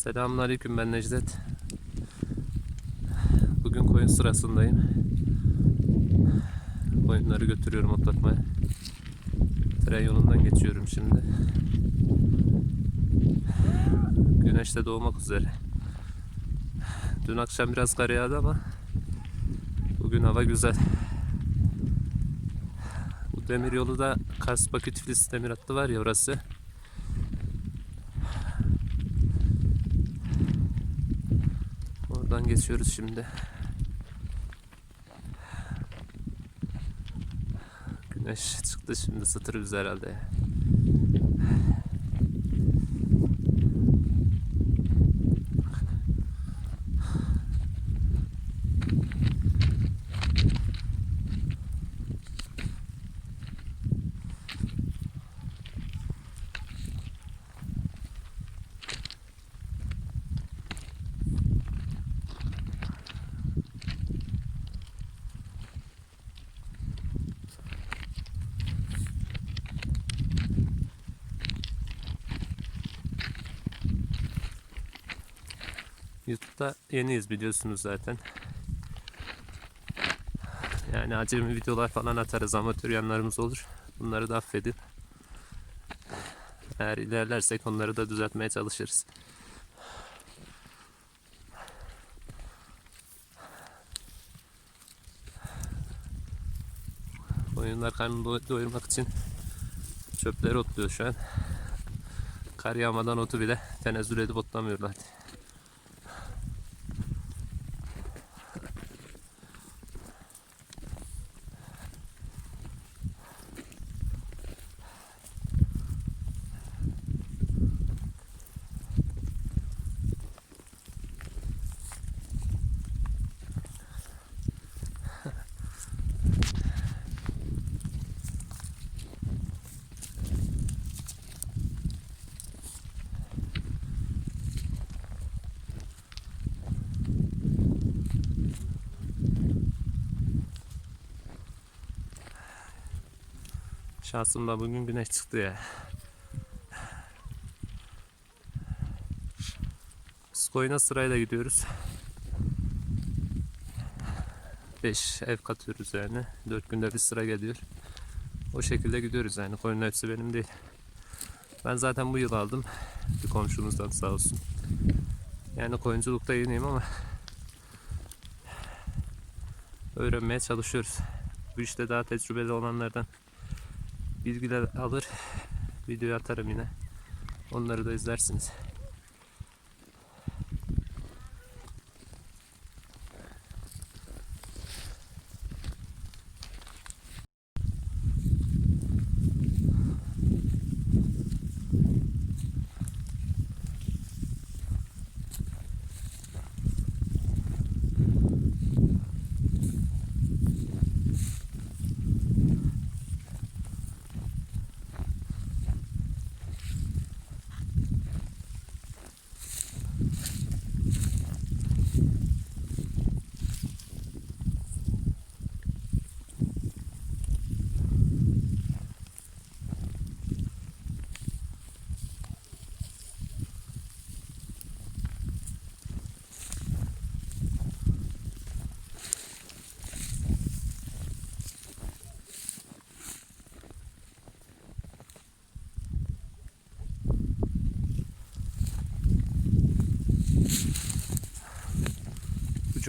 Selamünaleyküm ben Necdet. Bugün koyun sırasındayım. Koyunları götürüyorum otlatmaya. Tren yolundan geçiyorum şimdi. Güneş de doğmak üzere. Dün akşam biraz kar yağdı ama bugün hava güzel. Bu demir yolu da Kars Bakü Tiflis demir hattı var ya orası. Geçiyoruz şimdi. Güneş çıktı şimdi ısıtır bizi herhalde. YouTube'da yeniyiz biliyorsunuz zaten. Yani acemi videolar falan atarız amatör yanlarımız olur. Bunları da affedin. Eğer ilerlersek onları da düzeltmeye çalışırız. Oyunlar karnını do- doyurmak için çöpleri otluyor şu an. Kar yağmadan otu bile tenezzül edip otlamıyorlar. Şansımda bugün güneş çıktı ya. Biz sırayla gidiyoruz. 5 ev katıyoruz yani. 4 günde bir sıra geliyor. O şekilde gidiyoruz yani. Koyunun hepsi benim değil. Ben zaten bu yıl aldım. Bir komşumuzdan sağ olsun. Yani koyunculukta yeniyim ama öğrenmeye çalışıyoruz. Bu işte daha tecrübeli olanlardan bilgiler alır video atarım yine. Onları da izlersiniz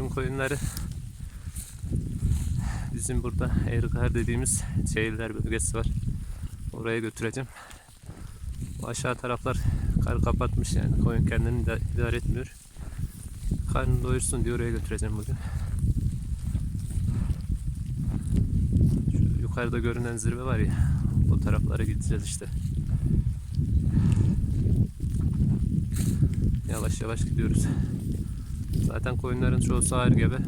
Ucun koyunları bizim burada Eğrikar dediğimiz şehirler bölgesi var. Oraya götüreceğim. Bu aşağı taraflar kar kapatmış yani. Koyun kendini de idare etmiyor. Karnını doyursun diye oraya götüreceğim bugün. Şu yukarıda görünen zirve var ya. O taraflara gideceğiz işte. Yavaş yavaş gidiyoruz. Zaten koyunların çoğu sağır gebe.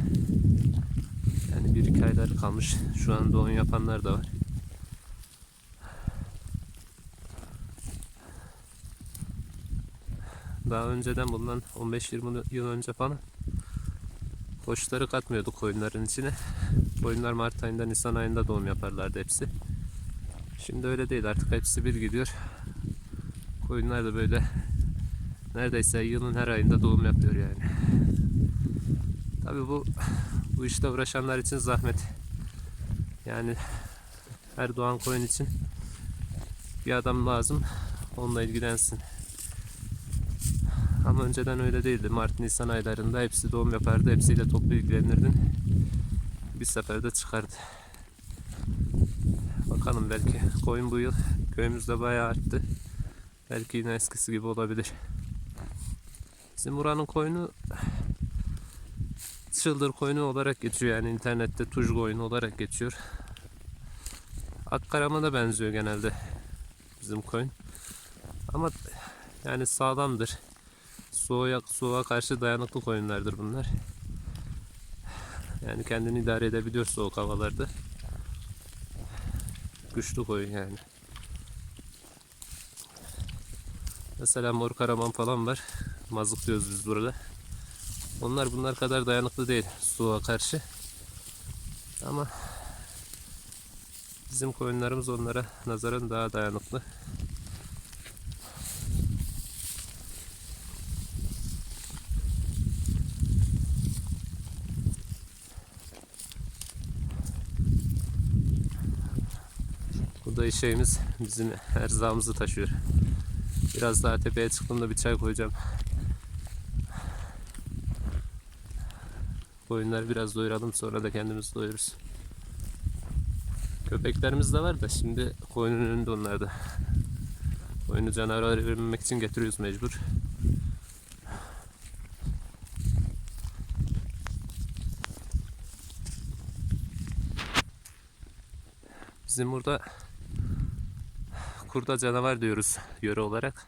Yani bir iki ayları kalmış. Şu an doğum yapanlar da var. Daha önceden bundan 15-20 yıl önce falan koçları katmıyorduk koyunların içine. Koyunlar Mart ayında Nisan ayında doğum yaparlardı hepsi. Şimdi öyle değil artık hepsi bir gidiyor. Koyunlar da böyle neredeyse yılın her ayında doğum yapıyor yani. Tabii bu bu işte uğraşanlar için zahmet. Yani her doğan koyun için bir adam lazım. Onunla ilgilensin. Ama önceden öyle değildi. Mart Nisan aylarında hepsi doğum yapardı. Hepsiyle toplu ilgilenirdin. Bir seferde çıkardı. Bakalım belki koyun bu yıl köyümüzde bayağı arttı. Belki yine eskisi gibi olabilir. Bizim buranın koyunu çıldır koyunu olarak geçiyor yani internette tuj koyunu olarak geçiyor. Akkarama da benziyor genelde bizim koyun. Ama yani sağlamdır. Soğuğa, soğuğa karşı dayanıklı koyunlardır bunlar. Yani kendini idare edebiliyor soğuk havalarda. Güçlü koyun yani. Mesela mor karaman falan var. Mazlık diyoruz biz burada. Onlar bunlar kadar dayanıklı değil soğuğa karşı. Ama bizim koyunlarımız onlara nazaran daha dayanıklı. Bu da şeyimiz bizim erzağımızı taşıyor. Biraz daha tepeye çıktığımda bir çay koyacağım. Koyunları biraz doyuralım sonra da kendimiz doyururuz. Köpeklerimiz de var da şimdi koyunun önünde onlar da. Koyunu canavara vermemek için getiriyoruz mecbur. Bizim burada kurda canavar diyoruz yöre olarak.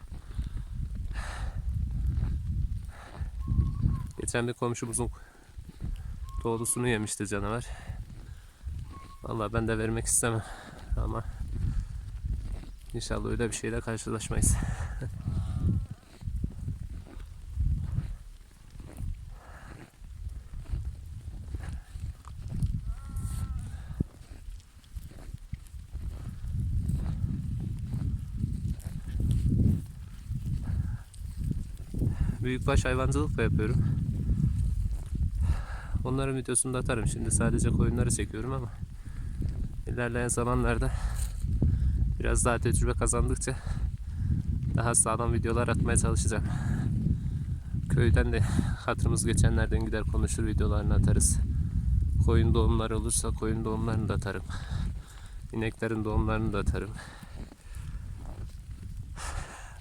Geçen bir komşumuzun doğrusunu yemişti canavar. Vallahi ben de vermek istemem ama inşallah öyle bir şeyle karşılaşmayız. Büyükbaş hayvancılık da yapıyorum. Onların videosunu da atarım. Şimdi sadece koyunları çekiyorum ama ilerleyen zamanlarda biraz daha tecrübe kazandıkça daha sağlam videolar atmaya çalışacağım. Köyden de hatırımız geçenlerden gider konuşur videolarını atarız. Koyun doğumları olursa koyun doğumlarını da atarım. İneklerin doğumlarını da atarım.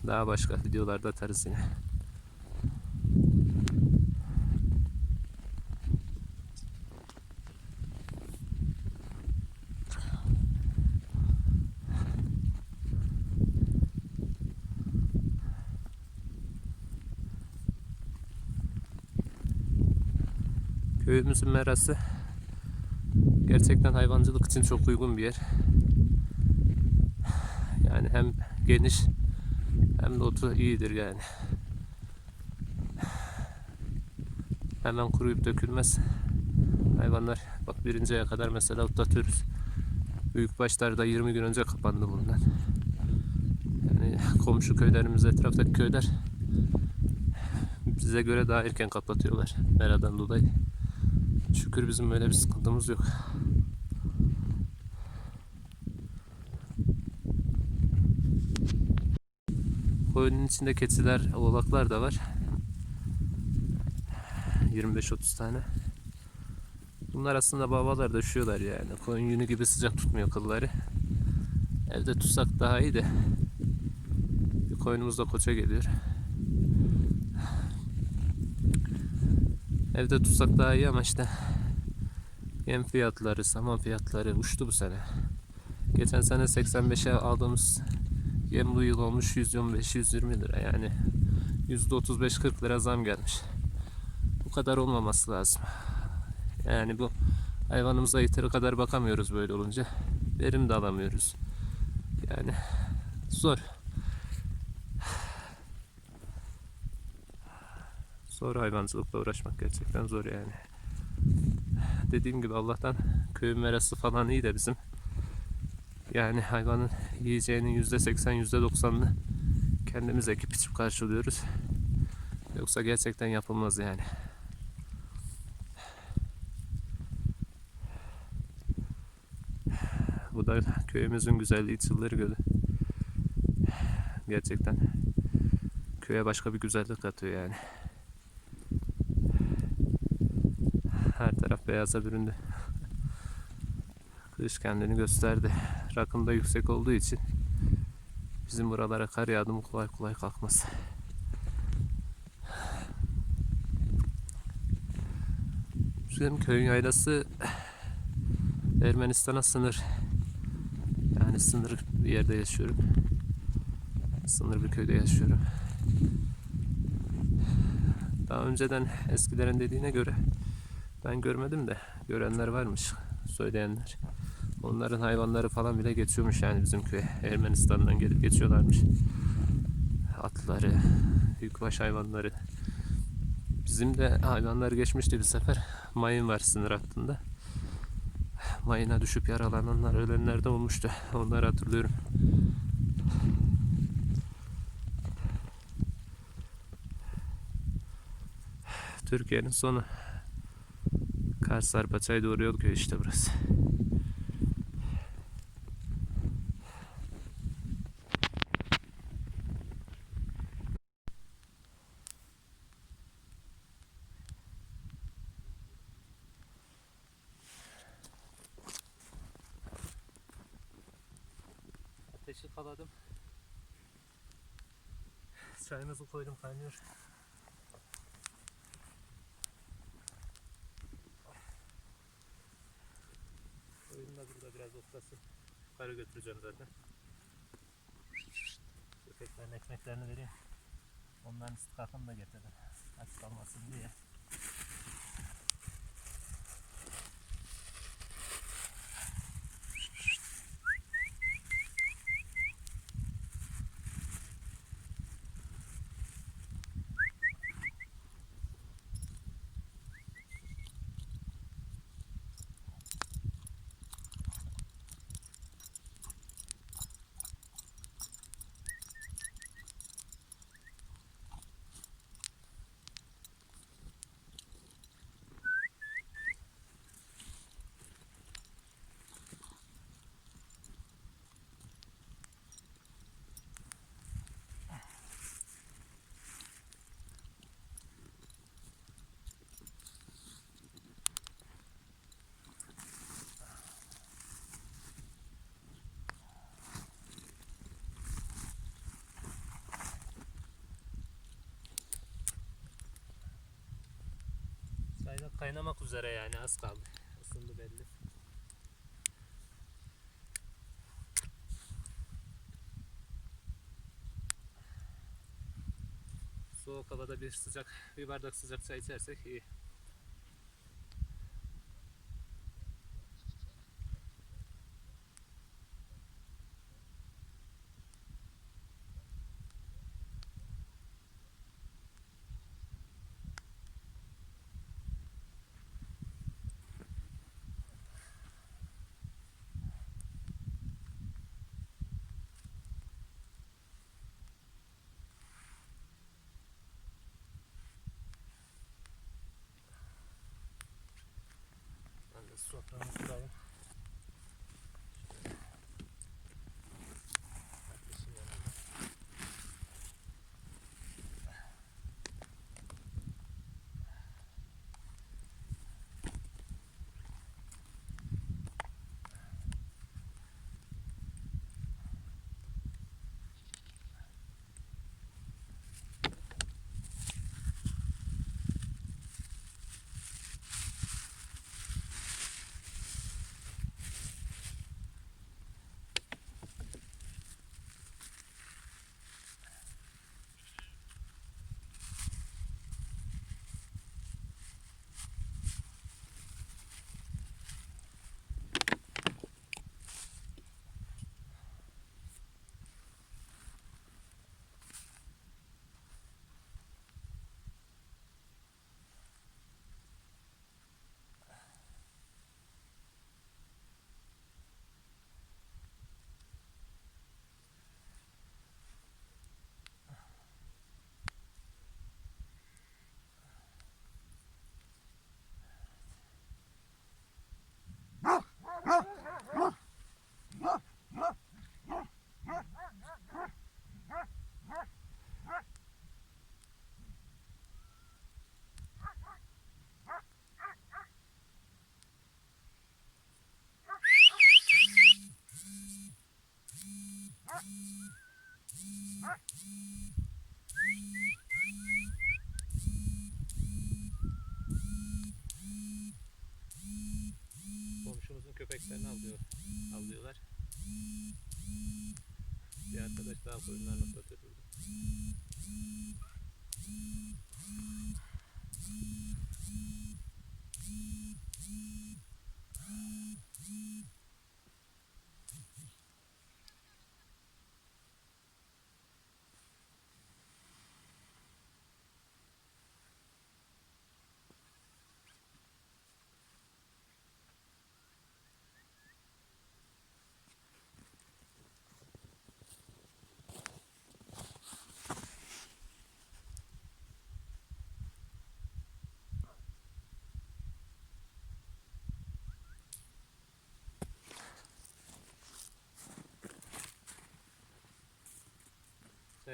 Daha başka videolarda atarız yine. Köyümüzün merası gerçekten hayvancılık için çok uygun bir yer. Yani hem geniş hem de otu iyidir yani. Hemen kuruyup dökülmez. Hayvanlar bak birinci aya kadar mesela otlatıyoruz. Büyük başlarda 20 gün önce kapandı bundan. Yani komşu köylerimiz etraftaki köyler bize göre daha erken kapatıyorlar meradan dolayı. Şükür bizim böyle bir sıkıntımız yok. Koyunun içinde keçiler, oğlaklar da var. 25-30 tane. Bunlar aslında babalar da üşüyorlar yani. Koyun yünü gibi sıcak tutmuyor kılları. Evde tutsak daha iyi de. Bir koyunumuz da koça geliyor. Evde tutsak daha iyi ama işte yem fiyatları, saman fiyatları uçtu bu sene. Geçen sene 85'e aldığımız yem bu yıl olmuş 115-120 lira yani %35-40 lira zam gelmiş. Bu kadar olmaması lazım. Yani bu hayvanımıza yeteri kadar bakamıyoruz böyle olunca. Verim de alamıyoruz. Yani zor. Zor hayvancılıkla uğraşmak gerçekten zor yani. Dediğim gibi Allah'tan köyün merası falan iyi de bizim. Yani hayvanın yiyeceğinin yüzde seksen yüzde doksanını kendimiz ekip içip karşılıyoruz. Yoksa gerçekten yapılmaz yani. Bu da köyümüzün güzelliği Çıldır Gölü. Gerçekten köye başka bir güzellik katıyor yani. Her taraf beyaza büründü. Kış kendini gösterdi. Rakım da yüksek olduğu için bizim buralara kar yağdı mı kolay kolay kalkmaz. Bizim köyün yaylası Ermenistan'a sınır. Yani sınır bir yerde yaşıyorum. Sınır bir köyde yaşıyorum. Daha önceden eskilerin dediğine göre ben görmedim de görenler varmış söyleyenler. Onların hayvanları falan bile geçiyormuş yani bizim köye. Ermenistan'dan gelip geçiyorlarmış. Atları, büyükbaş hayvanları. Bizim de hayvanlar geçmişti bir sefer. Mayın var sınır hattında. Mayına düşüp yaralananlar, ölenler de olmuştu. Onları hatırlıyorum. Türkiye'nin sonu. Kars Arpaçay doğru yol köy işte burası. Ateşi kaladım. Çayımızı koydum kaynıyor. Da biraz otlasın. Yukarı götüreceğim zaten. Köpeklerin ekmeklerini vereyim. Onların istikakını da getirdim. Aç kalmasın diye. Da kaynamak üzere yani az kaldı. Isındı belli. Soğuk havada bir sıcak, bir bardak sıcak çay içersek iyi. Ben de Komşumuzun köpeklerini avlıyor, avlıyorlar. Bir arkadaş daha koyunlarını otlatıyor burada.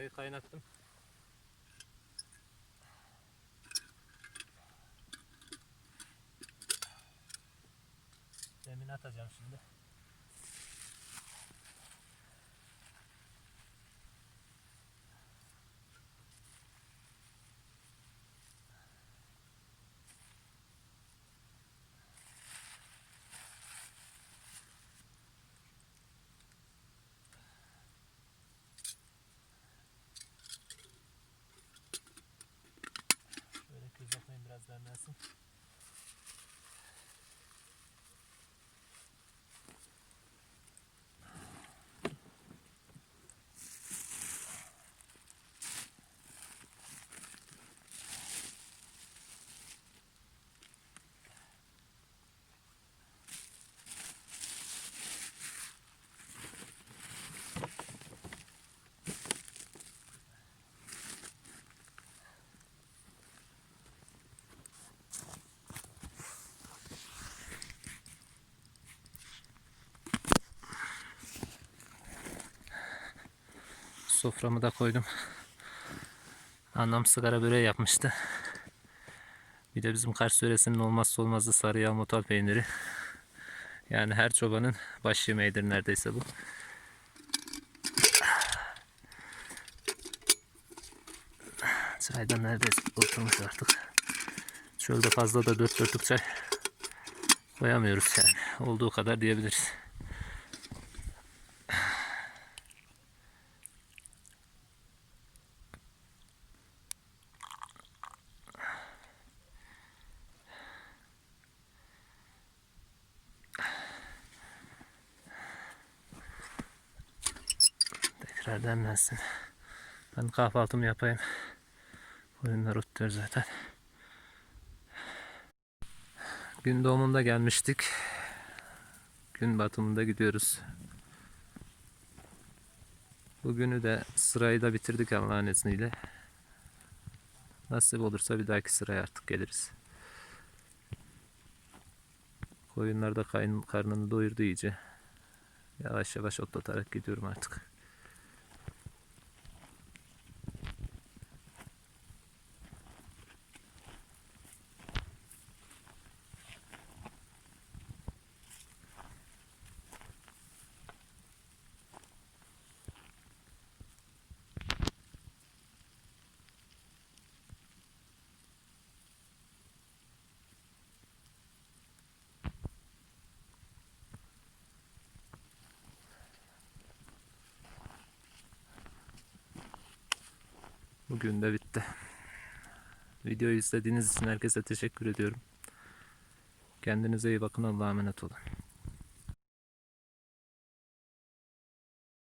Çayı kaynattım. Demini atacağım şimdi. Şöyle köz yapayım biraz demlensin. Soframı da koydum. Annem sigara böreği yapmıştı. Bir de bizim Kars yöresinin olmazsa olmazı sarı yağ motal peyniri. Yani her çobanın baş yemeğidir neredeyse bu. Çaydan neredeyse oturmuş artık. Şöyle fazla da dört dörtlük çay koyamıyoruz yani. Olduğu kadar diyebiliriz. Demlensin. Ben kahvaltımı yapayım. Oyunlar oturuyor zaten. Gün doğumunda gelmiştik. Gün batımında gidiyoruz. Bugünü de sırayı da bitirdik Allah'ın izniyle. Nasip olursa bir dahaki sıraya artık geliriz. Koyunlar da karnını doyurdu iyice. Yavaş yavaş otlatarak gidiyorum artık. Bugün de bitti. Videoyu izlediğiniz için herkese teşekkür ediyorum. Kendinize iyi bakın. Allah'a emanet olun.